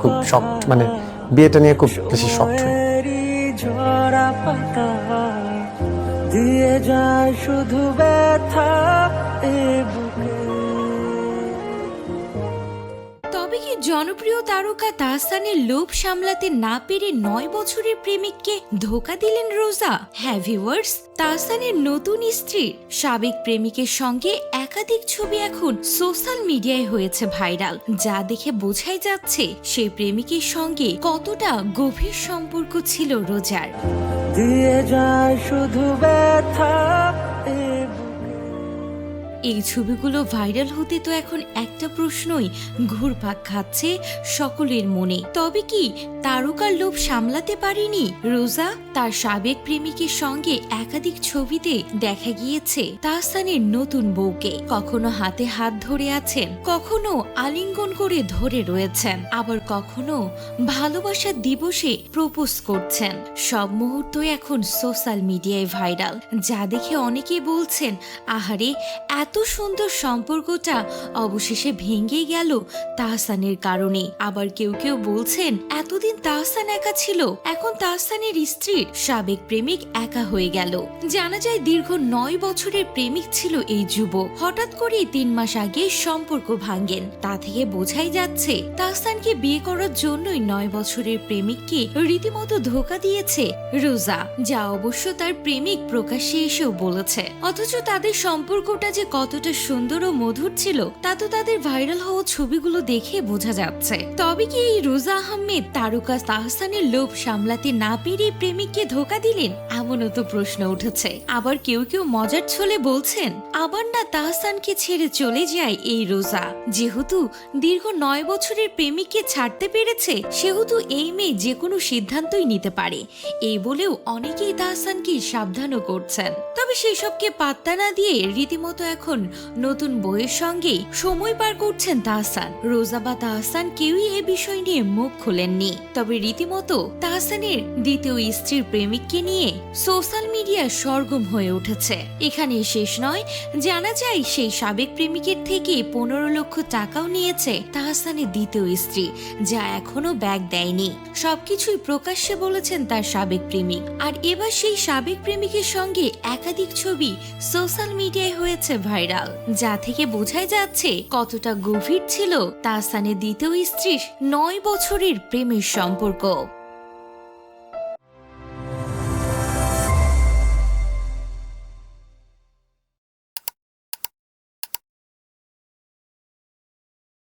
খুব শখ মানে বিয়েটা নিয়ে খুব বেশি শখ দিয়ে যায় শুধু ব্যথা জনপ্রিয় তারকা তাহসানের লোভ সামলাতে না পেরে নয় বছরের প্রেমিককে ধোকা দিলেন রোজা। হ্যাঁ ভিউয়ার্স তাহসানের নতুন স্ত্রীর সাবেক প্রেমিকের সঙ্গে একাধিক ছবি এখন সোশ্যাল মিডিয়ায় হয়েছে ভাইরাল। যা দেখে বোঝাই যাচ্ছে সেই প্রেমিকের সঙ্গে কতটা গভীর সম্পর্ক ছিল রোজার। দিয়ে যায় শুধু ব্যথা এই ছবিগুলো ভাইরাল হতে তো এখন একটা প্রশ্নই ঘুরপাক খাচ্ছে সকলের মনে। তবে কি তারকার লোভ সামলাতে পারেনি রোজা? তার সাবেক প্রেমিকের সঙ্গে একাধিক ছবিতে দেখা গিয়েছে তাহসানের নতুন বউকে। কখনো হাতে হাত ধরে আছেন, কখনো আলিঙ্গন করে ধরে রয়েছেন। আবার কখনো ভালোবাসার দিবসে প্রপোজ করছেন। সব মুহূর্ত এখন সোশ্যাল মিডিয়ায় ভাইরাল। যা দেখে অনেকেই বলছেন, আহারে, এত সুন্দর সম্পর্কটা অবশেষে ভেঙে গেল তাহসানের কারণে। আবার কেউ কেউ বলছেন, এতদিন তাহসান একা ছিল, এখন তাহসানের স্ত্রীর সাবেক প্রেমিক একা হয়ে গেল। জানা যায়, দীর্ঘ নয় বছরের প্রেমিক ছিল এই যুবক। হঠাৎ করে তিন মাস আগে সম্পর্ক ভাঙ্গেন তা থেকে বোঝাই যাচ্ছে, তাহসানকে বিয়ে করার জন্যই নয় বছরের প্রেমিককে রীতিমতো ধোকা দিয়েছে রোজা, যা অবশ্য তার প্রেমিক প্রকাশ্যে এসেও বলেছে। অথচ তাদের সম্পর্কটা যে কতটা সুন্দর ও মধুর ছিল, তা তো তাদের ভাইরাল হওয়া ছবিগুলো দেখে বোঝা যাচ্ছে। তবে কি এই রোজা আহমেদ তারকা তাহসানের লোভ সামলাতে না পেরে প্রেমিককে ধোকা দিলেন? এমনও তো প্রশ্ন উঠেছে। আবার কেউ কেউ মজার ছলে বলছেন, আবার না তাহসানকে ছেড়ে চলে যায় এই রোজা। যেহেতু দীর্ঘ নয় বছরের প্রেমিককে ছাড়তে পেরেছে, সেহেতু এই মেয়ে যে কোনো সিদ্ধান্তই নিতে পারে। এই বলেও অনেকেই তাহসানকে সাবধানও করছেন। তবে সেসবকে পাত্তা না দিয়ে রীতিমতো এখন নতুন বইয়ের সঙ্গে সময় পার করছেন তাহসান। রোজা বা তাহসান কেউই এ বিষয় নিয়ে মুখ খোলেননি। তবে রীতিমতো তাহসানের দ্বিতীয় স্ত্রীর প্রেমিককে নিয়ে সোশ্যাল মিডিয়া সরগম হয়ে উঠেছে। এখানে শেষ নয়, জানা যায় সেই সাবেক প্রেমিকের থেকে পনেরো লক্ষ টাকাও নিয়েছে তাহসানের দ্বিতীয় স্ত্রী, যা এখনও ব্যাগ দেয়নি। সবকিছুই প্রকাশ্যে বলেছেন তার সাবেক প্রেমিক। আর এবার সেই সাবেক প্রেমিকের সঙ্গে একাধিক ছবি সোশ্যাল মিডিয়ায় হয়েছে ভাইরাল। যা থেকে বোঝাই যাচ্ছে কতটা গভীর ছিল তাহসানের দ্বিতীয় স্ত্রীর নয় বছরের প্রেমের সম্পর্ক।